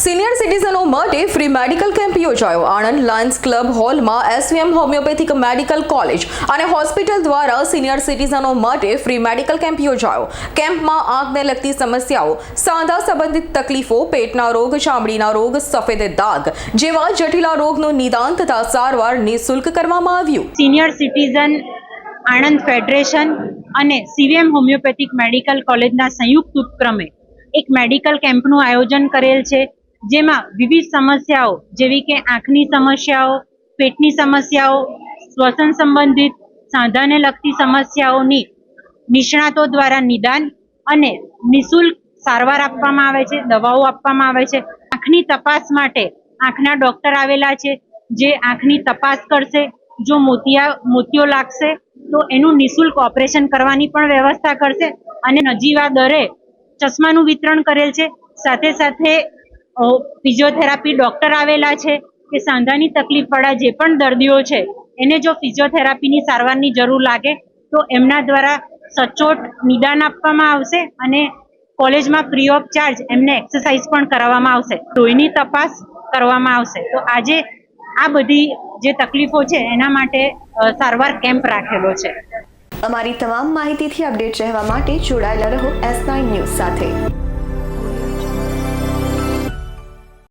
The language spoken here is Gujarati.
સિનિયર સિટીઝનો માટે ફ્રી મેડિકલ કેમ્પ યોજાયો. આણંદ લાયન્સ ક્લબ હોલમાં એસવીએમ હોમિયોપેથિક મેડિકલ કોલેજ અને હોસ્પિટલ દ્વારા સિનિયર સિટીઝનો માટે ફ્રી મેડિકલ કેમ્પ યોજાયો. કેમ્પમાં આંખને લગતી સમસ્યાઓ, સાંધા સંબંધિત તકલીફો, પેટના રોગ, ચામડીના રોગ, સફેદ દાગ જેવા જટિલા રોગનું નિદાન તથા સારવાર નિઃશુલ્ક કરવામાં આવ્યું. સિનિયર સિટીઝન આણંદ ફેડરેશન અને સીવીએમ હોમિયોપેથિક મેડિકલ કોલેજના સંયુક્ત ઉપક્રમે એક મેડિકલ કેમ્પનું આયોજન કરેલ છે. જેમાં વિવિધ સમસ્યાઓ જેવી કે આંખની સમસ્યાઓ, પેટની સમસ્યાઓ, શ્વસન સંબંધિત સાંધાને લગતી સમસ્યાઓની નિષ્ણાતો દ્વારા નિદાન અને નિઃશુલ્ક સારવાર આપવામાં આવે છે, દવાઓ આપવામાં આવે છે. આંખની તપાસ માટે આંખના ડોક્ટર આવેલા છે, જે આંખની તપાસ કરશે. જો મોતિયા, મોતિયો લાગશે, તો એનું નિઃશુલ્ક ઓપરેશન કરવાની પણ વ્યવસ્થા કરશે અને નજીવા દરે ચશ્માનું વિતરણ કરેલ છે. સાથે સાથે ફિઝિયોથેરાપી ડોક્ટર આવેલા છે કે સાંધાની તકલીફવાળા જે પણ દર્દીઓ છે, એને જો ફિઝિયોથેરાપીની સારવારની જરૂર લાગે, તો એમના દ્વારા સચોટ નિદાન આપવામાં આવશે અને કોલેજમાં ફ્રી ઓફ ચાર્જ એમને એક્સરસાઇઝ પણ કરાવવામાં આવશે. લોહીની તપાસ કરવામાં આવશે. તો આજે આ બધી જે તકલીફો છે, એના માટે સારવાર કેમ્પ રાખેલો છે. અમારી તમામ માહિતીથી અપડેટ રહેવા માટે જોડાયેલા રહો એસ નાઇન ન્યૂઝ સાથે.